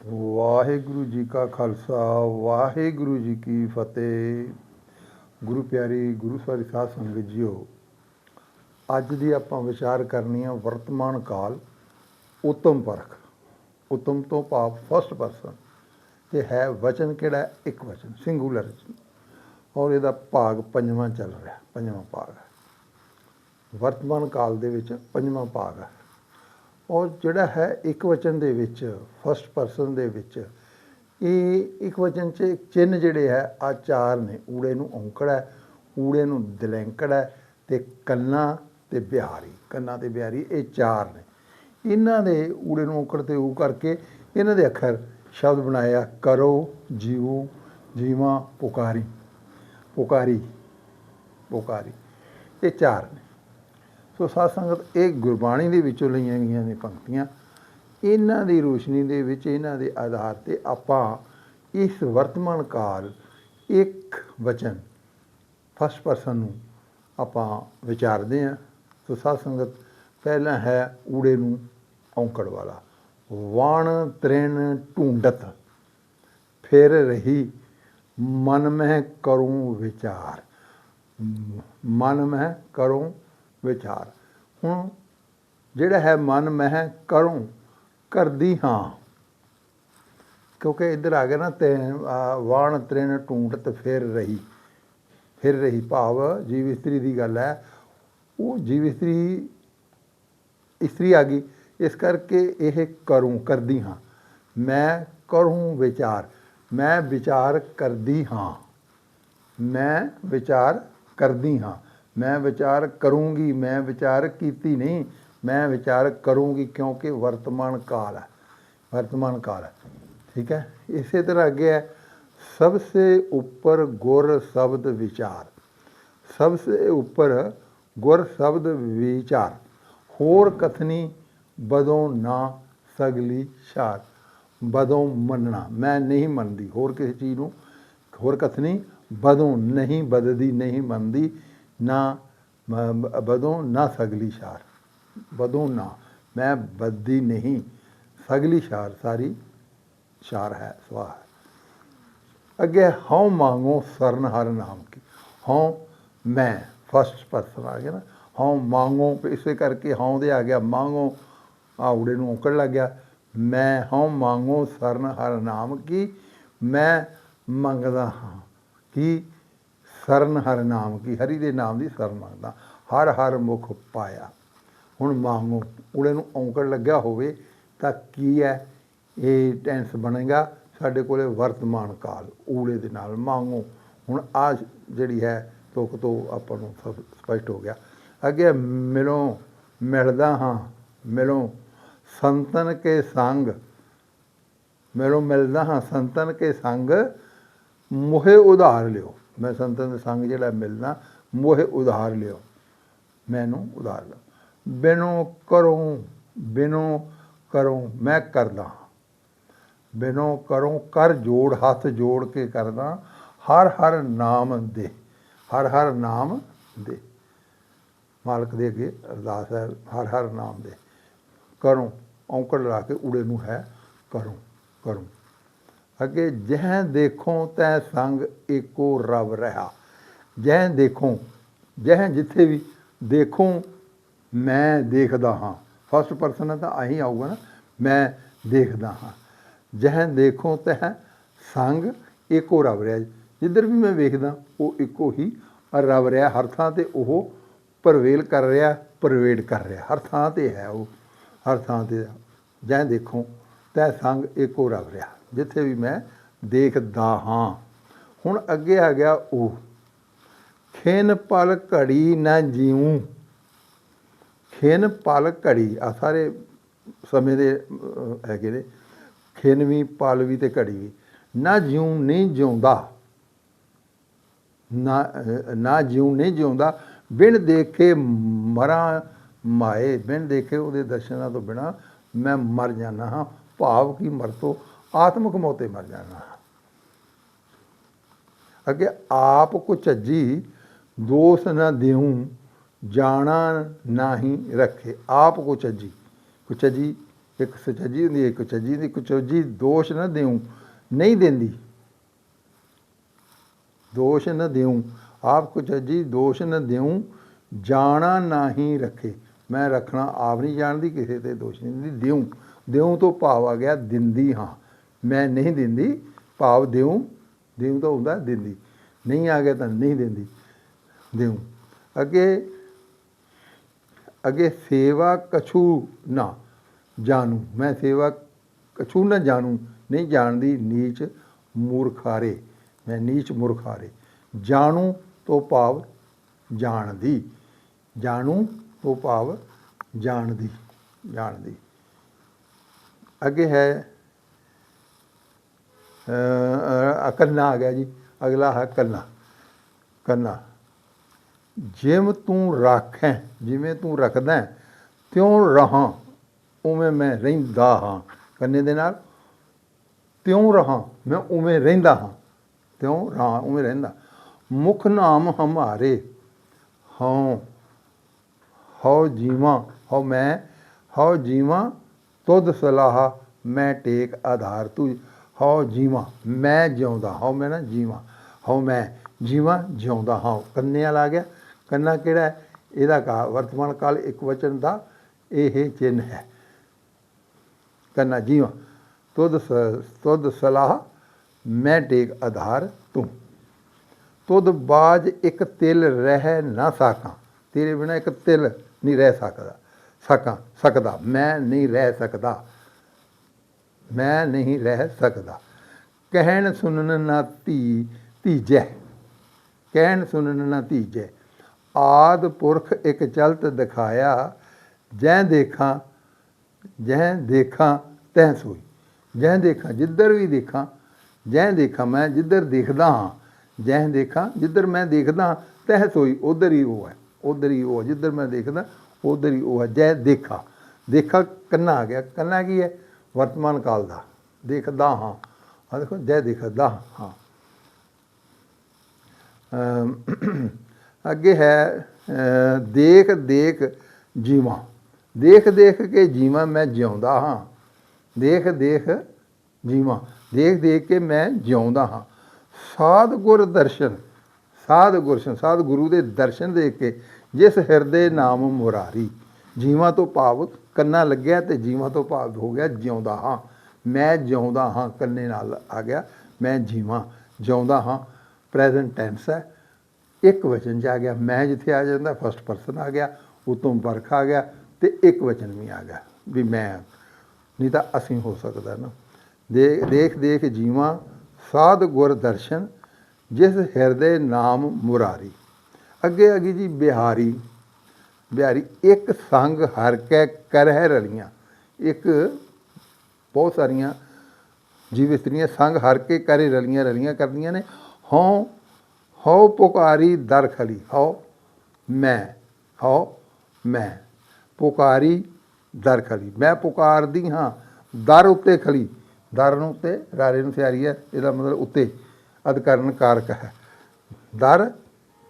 ਵਾਹਿਗੁਰੂ ਜੀ ਕਾ ਖਾਲਸਾ, ਵਾਹਿਗੁਰੂ ਜੀ ਕੀ ਫਤਿਹ। ਗੁਰੂ ਪਿਆਰੀ, ਗੁਰੂ ਸਾਰੀ ਸਾਧ ਸੰਗਤ ਜੀਓ, ਅੱਜ ਦੀ ਆਪਾਂ ਵਿਚਾਰ ਕਰਨੀ ਆ ਵਰਤਮਾਨ ਕਾਲ, ਉਤਮ ਪਰਖ। ਉਤਮ ਤੋਂ ਭਾਵ ਫਸਟ ਪਰਸਨ ਤੇ ਹੈ ਵਚਨ ਕਿਹੜਾ? ਇੱਕ ਵਚਨ ਸਿੰਗੂਲਰ ਔਰ ਇਹਦਾ ਭਾਗ ਪੰਜਵਾਂ ਚੱਲ ਰਿਹਾ, ਪੰਜਵਾਂ ਭਾਗ। ਹੈ ਵਰਤਮਾਨ ਕਾਲ ਦੇ ਵਿੱਚ ਪੰਜਵਾਂ ਭਾਗ ਹੈ। ਔਰ ਜਿਹੜਾ ਹੈ ਇੱਕ ਵਚਨ ਦੇ ਵਿੱਚ ਫਸਟ ਪਰਸਨ ਦੇ ਵਿੱਚ, ਇਹ ਇੱਕ ਵਚਨ 'ਚ ਚਿੰਨ ਜਿਹੜੇ ਹੈ ਆ ਚਾਰ ਨੇ। ਊੜੇ ਨੂੰ ਔਂਕੜ ਹੈ, ਊੜੇ ਨੂੰ ਦਲੈਂਕੜ ਹੈ ਤੇ ਕੰਨਾ ਤੇ ਬਿਹਾਰੀ। ਕੰਨਾ ਤੇ ਬਿਹਾਰੀ, ਇਹ ਚਾਰ ਨੇ। ਇਹਨਾਂ ਦੇ ਊੜੇ ਨੂੰ ਔਂਕੜ ਤੇ ਊ ਕਰਕੇ ਇਹਨਾਂ ਦੇ ਅੱਖਰ ਸ਼ਬਦ ਬਣਾਇਆ, ਕਰੋ ਜੀਵੋ ਜੀਵਾਂ, ਪੁਕਾਰੀ। ਪੁਕਾਰੀ ਪੁਕਾਰੀ। ਇਹ ਚਾਰ ਨੇ। ਸੋ ਸਾਧ ਸੰਗਤ, ਇਹ ਗੁਰਬਾਣੀ ਦੇ ਵਿੱਚੋਂ ਲਈਆਂ ਗਈਆਂ ਨੇ ਪੰਕਤੀਆਂ। ਇਹਨਾਂ ਦੀ ਰੋਸ਼ਨੀ ਦੇ ਵਿੱਚ, ਇਹਨਾਂ ਦੇ ਆਧਾਰ ਤੇ ਆਪਾਂ ਇਸ ਵਰਤਮਾਨ ਕਾਲ, ਇੱਕ ਵਚਨ ਫਸਟ ਪਰਸਨ ਨੂੰ ਆਪਾਂ ਵਿਚਾਰਦੇ ਹਾਂ। ਸੋ ਸਾਧ ਸੰਗਤ, ਪਹਿਲਾ ਹੈ ਊੜੇ ਨੂੰ ਔਂਕੜ ਵਾਲਾ। ਵਾਣ ਤ੍ਰਿਣ ਢੂੰਡਤ, ਫਿਰ ਰਹੀ ਮਨ ਮਹਿ ਕਰੂੰ ਵਿਚਾਰ। ਮਨ ਮਹਿ ਕਰੂੰ ਵਿਚਾਰ। ਹੁਣ ਜਿਹੜਾ ਹੈ ਮਨ ਮਹਿ ਕਰੂੰ ਕਰਦੀ ਹਾਂ। ਕਿਉਂਕਿ ਇੱਧਰ ਆ ਗਿਆ ਨਾ ਤੇ ਆ, ਵਾਣ ਤ੍ਰਿਣ ਢੂੰਡਤ ਫਿਰ ਰਹੀ। ਫਿਰ ਰਹੀ ਭਾਵ ਜੀਵ ਇਸਤਰੀ ਦੀ ਗੱਲ ਹੈ। ਉਹ ਜੀਵ ਇਸਤਰੀ ਇਸਤਰੀ ਆ ਗਈ। ਇਸ ਕਰਕੇ ਇਹ ਕਰੂੰ ਕਰਦੀ ਹਾਂ। ਮੈਂ ਕਰੂੰ ਵਿਚਾਰ। ਮੈਂ ਵਿਚਾਰ ਕਰਦੀ ਹਾਂ। ਮੈਂ ਵਿਚਾਰ ਕਰਦੀ ਹਾਂ। ਮੈਂ ਵਿਚਾਰ ਕਰੂੰਗੀ, ਮੈਂ ਵਿਚਾਰ ਕੀਤੀ ਨਹੀਂ, ਮੈਂ ਵਿਚਾਰ ਕਰੂੰਗੀ ਕਿਉਂਕਿ ਵਰਤਮਾਨ ਕਾਲ ਹੈ, ਵਰਤਮਾਨ ਕਾਲ ਹੈ, ਠੀਕ ਹੈ? ਇਸੇ ਤਰ੍ਹਾਂ ਅੱਗੇ ਹੈ ਸਭ ਸੇ ਉੱਪਰ ਗੁਰ ਸ਼ਬਦ ਵਿਚਾਰ ਸਭ ਸੇ ਉੱਪਰ ਗੁਰ ਸ਼ਬਦ ਵਿਚਾਰ, ਹੋਰ ਕਥਨੀ ਬਦੋਂ ਨਾ ਸਗਲੀ ਸ਼ਾਰ ਬਦੋਂ ਮੰਨਣਾ, ਮੈਂ ਨਹੀਂ ਮੰਨਦੀ, ਹੋਰ ਕਿਸੇ ਚੀਜ਼ ਨੂੰ, ਹੋਰ ਕਥਨੀ ਬਦੋਂ ਨਹੀਂ, ਬਦਦੀ ਨਹੀਂ ਮੰਨਦੀ ਨਾ, ਮ- ਬਦੋਂ ਨਾ ਸਗਲੀ ਸ਼ਾਰ ਬਦੋਂ ਨਾ, ਮੈਂ ਬਦਦੀ ਨਹੀਂ। ਸਗਲੀ ਸ਼ਾਰ ਸਾਰੀ ਸ਼ਾਰ ਹੈ ਸਵਾਹ ਹੈ। ਅੱਗੇ ਹਉ ਮੰਗੋ ਸਰਨ ਹਰ ਨਾਮ ਕੀ। ਹਉ ਮੈਂ ਫਸਟ ਪਰਸਨ ਆ ਗਿਆ ਨਾ। ਹਉ ਮੰਗੋ, ਇਸੇ ਕਰਕੇ ਹਉ ਦੇ ਆ ਗਿਆ। ਮੰਗੋ ਆਉੜੇ ਨੂੰ ਔਕੜ ਲੱਗ ਗਿਆ। ਮੈਂ ਹਉ ਮੰਗੋ ਸਰਨ ਹਰ ਨਾਮ ਕੀ। ਮੈਂ ਮੰਗਦਾ ਹਾਂ ਕਿ ਸਰਨ ਹਰ ਨਾਮ ਕੀ, ਹਰੀ ਦੇ ਨਾਮ ਦੀ ਸਰਨ ਮੰਗਦਾ। ਹਰ ਹਰ ਮੁਖ ਪਾਇਆ। ਹੁਣ ਮੰਗੋ ਊੜੇ ਨੂੰ ਔਂਕੜ ਲੱਗਿਆ ਹੋਵੇ ਤਾਂ ਕੀ ਹੈ? ਇਹ ਟੈਂਸ ਬਣੇਗਾ। ਸਾਡੇ ਕੋਲੇ ਵਰਤਮਾਨ ਕਾਲ, ਊੜੇ ਦੇ ਨਾਲ। ਮੰਗੋ ਹੁਣ ਆ ਜਿਹੜੀ ਹੈ, ਤੁਕ ਤੋਂ ਆਪਾਂ ਨੂੰ ਸਭ ਸਪਸ਼ਟ ਹੋ ਗਿਆ। ਅੱਗੇ ਮਿਲੋਂ, ਮਿਲਦਾ ਹਾਂ, ਮਿਲੋ। ਸੰਤਨ ਕੇ ਸੰਗ, ਮਿਲੋਂ, ਮਿਲਦਾ ਹਾਂ, ਸੰਤਨ ਕੇ ਸੰਗ। ਮੋਹੇ ਉਧਾਰ ਲਿਓ। ਮੈਂ ਸੰਤਨ ਦੇ ਸੰਗ ਜਿਹੜਾ ਮਿਲਣਾ, ਮੋਹੇ ਉਧਾਰ ਲਿਓ। ਮੈਨੂੰ ਉਧਾਰ ਲਓ। ਬਿਨੋ ਕਰੋ ਬਿਨੋ ਕਰੋ ਮੈਂ ਕਰਦਾ ਹਾਂ। ਬਿਨੋ ਕਰੋ ਕਰ ਜੋੜ, ਹੱਥ ਜੋੜ ਕੇ ਕਰਦਾ ਹਰ ਹਰ ਨਾਮ ਦੇ, ਹਰ ਹਰ ਨਾਮ ਦੇ। ਮਾਲਕ ਦੇ ਅੱਗੇ ਅਰਦਾਸ ਹੈ, ਹਰ ਹਰ ਨਾਮ ਦੇ। ਕਰੋ, ਔਂਕੜ ਲਾ ਕੇ ਉੜੇ ਨੂੰ ਹੈ, ਕਰੂੰ, ਕਰੋ। ਅੱਗੇ ਜਹ ਦੇਖੋ ਤੈ ਸੰਗ ਏਕੋ ਰਬ ਰਹਾ। ਜਹ ਦੇਖੋ, ਜਹ ਜਿੱਥੇ ਵੀ ਦੇਖੋ, ਮੈਂ ਦੇਖਦਾ ਹਾਂ। ਫਸਟ ਪਰਸਨ ਤਾਂ ਆਹੀ ਆਊਗਾ ਨਾ, ਮੈਂ ਦੇਖਦਾ ਹਾਂ। ਜਹ ਦੇਖੋ ਤੈ ਸੰਗ ਏਕੋ ਰਬ ਰਿਹਾ। ਜਿੱਧਰ ਵੀ ਮੈਂ ਵੇਖਦਾ, ਉਹ ਇੱਕੋ ਹੀ ਰਬ ਰਿਹਾ। ਹਰ ਥਾਂ ਤੇ ਉਹ ਪਰਵੇਲ ਕਰ ਰਿਹਾ, ਪਰਵੇਡ ਕਰ ਰਿਹਾ। ਹਰ ਥਾਂ ਤੇ ਹੈ ਉਹ, ਹਰ ਥਾਂ ਤੇ ਜੈ ਦੇਖੋ, ਤੈ ਸੰਗ ਏਕੋ ਰਬ ਰਿਹਾ। ਜਿੱਥੇ ਵੀ ਮੈਂ ਦੇਖਦਾ ਹਾਂ। ਹੁਣ ਅੱਗੇ ਆ ਗਿਆ ਉਹ। ਖੇਨ ਪਲ ਘੜੀ ਨਾ ਜੀਉ ਖੇਨ ਪਲ ਘੜੀ। ਆ ਸਾਰੇ ਸਮੇਂ ਦੇ ਹੈਗੇ ਨੇ। ਖੇਨ ਵੀ, ਪਲ ਵੀ ਤੇ ਘੜੀ ਵੀ। ਨਾ ਜਿਉ ਨਹੀਂ ਜਿਉਂਦਾ। ਨਾ ਨਾ ਜਿਉ ਨਹੀਂ ਜਿਉਂਦਾ। ਬਿਨ ਦੇਖੇ ਮਰਾਂ ਮਾਏ। ਬਿਨ ਦੇਖੇ ਉਹਦੇ ਦਰਸ਼ਨਾਂ ਤੋਂ ਬਿਨਾ ਮੈਂ ਮਰ ਜਾਣਾ ਹਾਂ। ਭਾਵ ਕੀ ਮਰ ਤੋਂ ਆਤਮਿਕ ਮੌਤੇ ਮਰ ਜਾਣਾ। ਹਾਂ ਅੱਗੇ ਆਪ ਕੋ ਝੱਜੀ, ਦੋਸ ਨਾ ਦੇਉ ਜਾਣਾ ਨਾਹੀ ਰੱਖੇ। ਆਪ ਕੋ ਝੱਜੀ। ਕੋ ਝੱਜੀ, ਇੱਕ ਸੁਚੱਜੀ ਹੁੰਦੀ, ਇੱਕ ਚੱਜੀ ਦੀ ਕੁਚੋਜੀ ਦੋਸ਼ ਨਾ ਦਿਉ ਨਹੀਂ ਦਿੰਦੀ। ਦੋਸ਼ ਨਾ ਦਿਉ ਆਪ ਕੁਚੱਜੀ ਦੋਸ਼ ਨਾ ਦਿਉ ਜਾਣਾ ਨਾਹੀ ਰੱਖੇ। ਮੈਂ ਰੱਖਣਾ ਆਪ ਨਹੀਂ ਜਾਣਦੀ, ਕਿਸੇ ਤੇ ਦੋਸ਼ ਨਹੀਂ ਦਿੰਦੀ। ਦਿਉ ਦਿਉ ਤੋਂ ਭਾਵ ਆ ਗਿਆ, ਦਿੰਦੀ ਹਾਂ। ਮੈਂ ਨਹੀਂ ਦਿੰਦੀ, ਭਾਵ ਦਿਉ ਦਿਉ ਤਾਂ ਹੁੰਦਾ ਦਿੰਦੀ। ਨਹੀਂ ਆ ਗਿਆ ਤਾਂ ਨਹੀਂ ਦਿੰਦੀ ਦਿਉ ਅੱਗੇ ਅੱਗੇ ਸੇਵਾ ਕਛੂ ਨਾ ਜਾਣੂ। ਮੈਂ ਸੇਵਾ ਕਛੂ ਨਾ ਜਾਣੂ। ਨਹੀਂ ਜਾਣਦੀ ਨੀਚ ਮੂਰਖਾਰੇ। ਮੈਂ ਨੀਚ ਮੂਰਖਾਰੇ। ਜਾਣੂ ਤੋਂ ਭਾਵ ਜਾਣਦੀ। ਜਾਣੂ ਤੋਂ ਭਾਵ ਜਾਣਦੀ। ਜਾਣਦੀ। ਅੱਗੇ ਹੈ ਕੰਨਾ ਆ ਗਿਆ ਜੀ। ਅਗਲਾ ਹੈ ਕੰਨਾ। ਕੰਨਾ। ਜਿਵੇਂ ਤੂੰ ਰੱਖੈ, ਜਿਵੇਂ ਤੂੰ ਰੱਖਦਾ ਤਿਉਂ ਰਹਾ, ਉਵੇਂ ਮੈਂ ਰਹਿੰਦਾ ਹਾਂ। ਕੰਨੇ ਦੇ ਨਾਲ। ਤਿਉਂ ਰਹਾ, ਮੈਂ ਉਵੇਂ ਰਹਿੰਦਾ ਹਾਂ। ਤਿਉਂ ਰਹਾ, ਉਵੇਂ ਰਹਿੰਦਾ। ਮੁਖ ਨਾਮ ਹਮਾਰੇ। ਹਉ ਹਉ ਜੀਵਾਂ, ਹਉ ਮੈਂ, ਹਉ ਜੀਵਾਂ, ਤੁਧ ਸਲਾਹ, ਮੈਂ ਟੇਕ ਆਧਾਰ ਤੂੰ। ਹਉ ਜੀਵਾਂ, ਮੈਂ ਜਿਉਂਦਾ ਹਉ, ਮੈਂ ਨਾ ਜੀਵਾਂ, ਹਉ ਮੈਂ ਜੀਵਾਂ, ਜਿਉਂਦਾ ਹਾਂ ਕੰਨੇ ਵਾਲਾ ਆ ਗਿਆ। ਕੰਨਾ ਕਿਹੜਾ ਇਹਦਾ ਕਾ ਵਰਤਮਾਨ ਕਾਲ ਇੱਕ ਵਚਨ ਦਾ ਇਹ ਚਿੰਨ ਹੈ। ਕੰਨਾ ਜੀਵਾਂ, ਤੁਧ ਸ- ਤੁਧ ਸਲਾਹ, ਮੈਂ ਟੇਕ ਆਧਾਰ ਤੂੰ ਤੁਧ ਬਾਜ ਇੱਕ ਤਿਲ ਰਹਿ ਨਾ ਸਾਕਾਂ। ਤੇਰੇ ਬਿਨਾ ਇੱਕ ਤਿਲ ਨਹੀਂ ਰਹਿ ਸਕਦਾ, ਸਕਾਂ, ਸਕਦਾ, ਮੈਂ ਨਹੀਂ ਰਹਿ ਸਕਦਾ। ਮੈਂ ਨਹੀਂ ਰਹਿ ਸਕਦਾ। ਕਹਿਣ ਸੁਣਨ ਨਾ ਧੀ ਧੀਜੈ। ਕਹਿਣ ਸੁਣਨ ਨਾ ਧੀਜੈ। ਆਦ ਪੁਰਖ ਇੱਕ ਚਲਤ ਦਿਖਾਇਆ ਜੈ ਦੇਖਾਂ ਜੈ ਦੇਖਾਂ ਤੈ ਸੋਈ। ਜੈ ਦੇਖਾਂ ਜਿੱਧਰ ਵੀ ਦੇਖਾਂ ਜੈ ਦੇਖਾਂ ਮੈਂ ਜਿੱਧਰ ਦੇਖਦਾ ਹਾਂ ਜੈ ਦੇਖਾਂ ਜਿੱਧਰ ਮੈਂ ਦੇਖਦਾ ਹਾਂ, ਤਹਿ ਸੋਈ। ਉਧਰ ਹੀ ਉਹ ਹੈ ਉਧਰ ਹੀ ਉਹ ਹੈ। ਜਿੱਧਰ ਮੈਂ ਦੇਖਦਾ ਉਧਰ ਹੀ ਉਹ ਹੈ। ਜੈ ਦੇਖਾ ਦੇਖਾ ਕੰਨਾ ਆ ਗਿਆ। ਕੰਨਾ ਕੀ ਹੈ? ਵਰਤਮਾਨ ਕਾਲ ਦਾ। ਦੇਖਦਾ ਹਾਂ। ਆ ਦੇਖੋ ਜੈ ਦੇਖਦਾ ਹਾਂ। ਅਮ, ਅੱਗੇ ਹੈ ਦੇਖ ਦੇਖ ਜੀਵਾਂ। ਦੇਖ ਦੇਖ ਕੇ ਜੀਵਾਂ ਮੈਂ ਜਿਉਂਦਾ ਹਾਂ। ਦੇਖ ਦੇਖ ਜੀਵਾਂ। ਦੇਖ ਦੇਖ ਕੇ ਮੈਂ ਜਿਉਂਦਾ ਹਾਂ। ਸਾਧ ਗੁਰ ਦਰਸ਼ਨ ਸਾਧ ਗੁਰਸ਼ਨ ਸਾਧ ਗੁਰੂ ਦੇ ਦਰਸ਼ਨ ਦੇਖ ਕੇ ਜਿਸ ਹਿਰਦੇ ਨਾਮ ਮੁਰਾਰੀ ਜੀਵਾਂ ਤੋਂ ਭਾਵ ਕੰਨਾ ਲੱਗਿਆ ਤੇ ਜੀਵਾਂ ਤੋਂ ਭਾਵ ਹੋ ਗਿਆ ਜਿਉਂਦਾ ਹਾਂ। ਮੈਂ ਜਿਉਂਦਾ ਹਾਂ, ਕੰਨੇ ਨਾਲ ਆ ਗਿਆ। ਮੈਂ ਜੀਵਾਂ, ਜਿਉਂਦਾ ਹਾਂ। ਪ੍ਰੈਜ਼ੈਂਟ ਟੈਂਸ ਹੈ। ਇੱਕ ਵਚਨ ਚ ਆ ਗਿਆ। ਮੈਂ ਜਿੱਥੇ ਆ ਜਾਂਦਾ ਫਸਟ ਪਰਸਨ ਆ ਗਿਆ। ਉਤੋਂ ਵਰਖ ਆ ਗਿਆ ਤੇ ਇੱਕ ਵਚਨ ਵੀ ਆ ਗਿਆ ਵੀ ਮੈਂ। ਨਹੀਂ ਤਾਂ ਅਸੀਂ ਹੋ ਸਕਦਾ ਨਾ। ਦੇਖ ਦੇਖ ਦੇਖ ਜੀਵਾਂ, ਸਾਧ ਗੁਰ ਦਰਸ਼ਨ, ਜਿਸ ਹਿਰਦੇ ਨਾਮ ਮੁਰਾਰੀ। ਅੱਗੇ ਅਗੀ ਜੀ ਬਿਹਾਰੀ। ਬਿਹਾਰੀ, ਇੱਕ ਸੰਗ ਹਰ ਕੈ ਕਰਹਿ ਰਲੀਆਂ। ਇੱਕ ਬਹੁਤ ਸਾਰੀਆਂ ਜੀਵ ਇਸਤਰੀਆਂ ਸੰਗ ਹਰ ਕੇ ਕਰੇ ਰਲੀਆਂ ਰਲੀਆਂ ਕਰਦੀਆਂ ਨੇ। ਹਉ ਹਉ ਪੁਕਾਰੀ ਦਰ ਖਲੀ, ਹਉ ਮੈਂ ਹਉ ਮੈਂ। ਪੁਕਾਰੀ ਦਰ ਖਲੀ, ਮੈਂ ਪੁਕਾਰਦੀ ਹਾਂ, ਦਰ ਉੱਤੇ ਖਲੀ। ਦਰ ਨੂੰ ਉੱਤੇ ਰਾਰੇ ਨੂੰ ਸਿਆਰੀ ਹੈ, ਇਹਦਾ ਮਤਲਬ ਉੱਤੇ, ਅਧਕਰਨ ਕਾਰਕ ਹੈ। ਦਰ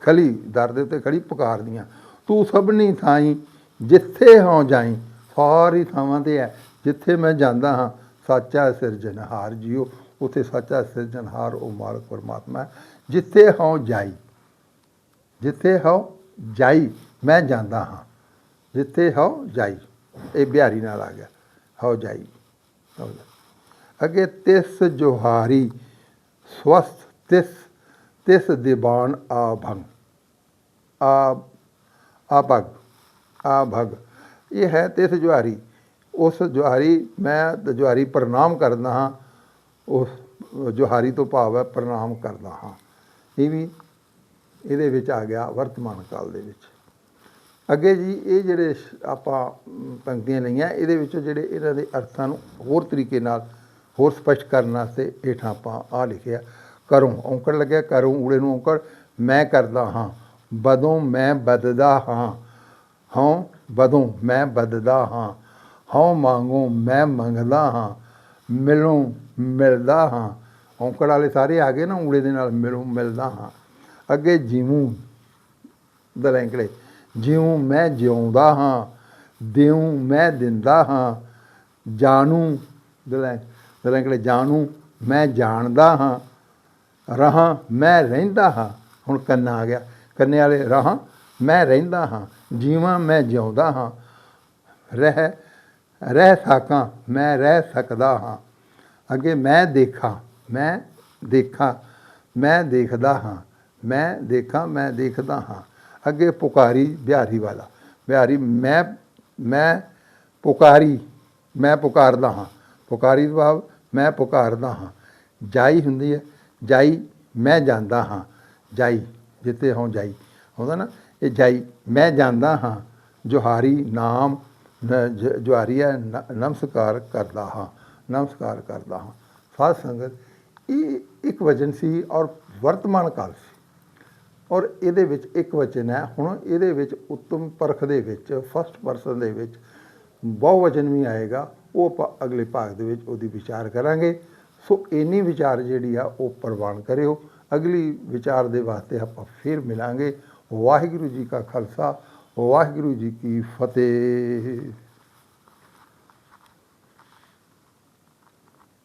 ਖਲੀ, ਦਰ ਦੇ ਉੱਤੇ ਖੜੀ ਪੁਕਾਰਦੀਆਂ ਤੂੰ ਸਭਨੀ ਥਾਈ, ਜਿੱਥੇ ਹਾਂ ਜਾਈ, ਸਾਰੀ ਥਾਵਾਂ ਤੇ ਹੈ ਜਿੱਥੇ ਮੈਂ ਜਾਂਦਾ ਹਾਂ, ਸੱਚਾ ਸਿਰਜਣਹਾਰ ਜੀਓ ਉਥੇ ਸੱਚਾ ਸਿਰਜਣਹਾਰ ਉਹ ਮਾਲਕ ਪਰਮਾਤਮਾ ਹੈ। ਜਿੱਥੇ ਹਾਂ ਜਾਈ, ਜਿੱਥੇ ਹਾਂ ਜਾਈ, ਮੈਂ ਜਾਂਦਾ ਹਾਂ ਜਿੱਥੇ ਹਾਂ ਜਾਈ, ਇਹ ਬਿਹਾਰੀ ਨਾਲ ਆ ਗਿਆ ਹਾਂ ਜਾਈ, ਹਉ ਜਾਈ। ਅੱਗੇ ਤਿਸ ਜੋਹਾਰੀ, ਸਵਸਥ ਤਿਸ ਤਿਸ ਦੀਵਾਨ ਆ ਭੰਗ ਆ ਆ ਭਗ ਆ ਭਗ। ਇਹ ਹੈ ਤਿਸ ਜੁਹਾਰੀ ਉਸ ਜੁਹਾਰੀ ਮੈਂ ਤੇ ਜੁਹਾਰੀ ਪ੍ਰਣਾਮ ਕਰਦਾ ਹਾਂ। ਉਸ ਜੁਹਾਰੀ ਤੋਂ ਭਾਵ ਹੈ ਪ੍ਰਣਾਮ ਕਰਦਾ ਹਾਂ। ਇਹ ਵੀ ਇਹਦੇ ਵਿੱਚ ਆ ਗਿਆ ਵਰਤਮਾਨ ਕਾਲ ਦੇ ਵਿੱਚ। ਅੱਗੇ ਜੀ, ਇਹ ਜਿਹੜੇ ਆਪਾਂ ਪੰਕਤੀਆਂ ਲਈਆਂ, ਇਹਦੇ ਵਿੱਚੋਂ ਜਿਹੜੇ ਇਹਨਾਂ ਦੇ ਅਰਥਾਂ ਨੂੰ ਹੋਰ ਤਰੀਕੇ ਨਾਲ ਹੋਰ ਸਪਸ਼ਟ ਕਰਨ ਵਾਸਤੇ ਹੇਠਾਂ ਆਪਾਂ ਆ ਲਿਖਿਆ। ਕਰੂੰ ਔਂਕੜ ਲੱਗਿਆ ਕਰੂੰ ਊੜੇ ਨੂੰ ਔਂਕੜ, ਮੈਂ ਕਰਦਾ ਹਾਂ। ਬਦੋਂ ਮੈਂ ਬਦਦਾ ਹਾਂ। ਹਉ ਬਦੋਂ ਮੈਂ ਬਦਦਾ ਹਾਂ। ਹਉ ਮੰਗੋ ਮੈਂ ਮੰਗਦਾ ਹਾਂ। ਮਿਲੋਂ ਮਿਲਦਾ ਹਾਂ। ਔਂਕੜ ਵਾਲੇ ਸਾਰੇ ਆ ਗਏ ਨਾ ਊੜੇ ਦੇ ਨਾਲ, ਮਿਲੋਂ ਮਿਲਦਾ ਹਾਂ। ਅੱਗੇ ਜੀਵੂੰ ਦਲੈਂਕੜੇ ਜਿਉਂ ਮੈਂ ਜਿਉਂਦਾ ਹਾਂ। ਦਿਉ ਮੈਂ ਦਿੰਦਾ ਹਾਂ। ਜਾਣੂ ਦਲੈਂ ਦਲੈਂਕੜੇ ਜਾਣੂ ਮੈਂ ਜਾਣਦਾ ਹਾਂ। ਰਹਾ ਮੈਂ ਰਹਿੰਦਾ ਹਾਂ। ਹੁਣ ਕੰਨਾ ਆ ਗਿਆ। ਕੰਨੇ ਵਾਲੇ ਰਹਾ, ਮੈਂ ਰਹਿੰਦਾ ਹਾਂ, ਜੀਵਾਂ ਮੈਂ ਜਿਉਂਦਾ ਹਾਂ। ਰਹਿ ਰਹਿ ਸਕਾਂ, ਮੈਂ ਰਹਿ ਸਕਦਾ ਹਾਂ। ਅੱਗੇ ਮੈਂ ਦੇਖਾਂ ਮੈਂ ਦੇਖਾਂ, ਮੈਂ ਦੇਖਦਾ ਹਾਂ, ਮੈਂ ਦੇਖਾਂ, ਮੈਂ ਦੇਖਦਾ ਹਾਂ। ਅੱਗੇ ਪੁਕਾਰੀ ਬਿਹਾਰੀ ਵਾਲਾ, ਬਿਹਾਰੀ, ਮੈਂ ਮੈਂ ਪੁਕਾਰੀ, ਮੈਂ ਪੁਕਾਰਦਾ ਹਾਂ। ਪੁਕਾਰੀ ਦਾ ਭਾਵ ਮੈਂ ਪੁਕਾਰਦਾ ਹਾਂ। ਜਾਈ ਹੁੰਦੀ ਹੈ, ਜਾਈ ਮੈਂ ਜਾਂਦਾ ਹਾਂ, ਜਾਈ। ਜਿੱਤੇ ਹੋਂ ਜਾਈ। ਹੁੰਦਾ ਨਾ, ਇਹ ਜਾਈ, ਮੈਂ ਜਾਂਦਾ ਹਾਂ, ਜੁਹਾਰੀ ਨਾਮ, ਨ- ਜ- ਨ- ਨਮਸਕਾਰ ਕਰਦਾ ਹਾਂ, ਨਮਸਕਾਰ ਕਰਦਾ ਹਾਂ। ਸਾਧ ਸੰਗਤ, ਇਹ ਇੱਕ ਵਚਨ ਸੀ ਔਰ ਵਰਤਮਾਨ ਕਾਲ ਸੀ। ਔਰ ਇਹਦੇ ਵਿੱਚ ਇੱਕ ਵਚਨ ਹੈ, ਹੁਣ ਇਹਦੇ ਵਿੱਚ ਉੱਤਮ ਪਰਖ ਦੇ ਵਿੱਚ ਫਸਟ ਪਰਸਨ ਦੇ ਵਿੱਚ ਬਹੁ ਵਚਨ ਵੀ ਆਏਗਾ, ਉਹ ਆਪਾਂ ਅਗਲੇ ਭਾਗ ਦੇ ਵਿੱਚ ਉਹਦੀ ਵਿਚਾਰ ਕਰਾਂਗੇ। ਸੋ ਇੰਨੀ ਵਿਚਾਰ ਜਿਹੜੀ ਆ, ਉਹ ਪ੍ਰਵਾਨ ਕਰਿਓ। ਅਗਲੀ ਵਿਚਾਰ ਦੇ ਵਾਸਤੇ ਆਪਾਂ ਫਿਰ ਮਿਲਾਂਗੇ। ਵਾਹਿਗੁਰੂ ਜੀ ਕਾ ਖਾਲਸਾ, ਵਾਹਿਗੁਰੂ ਜੀ ਕੀ ਫਤਿਹ।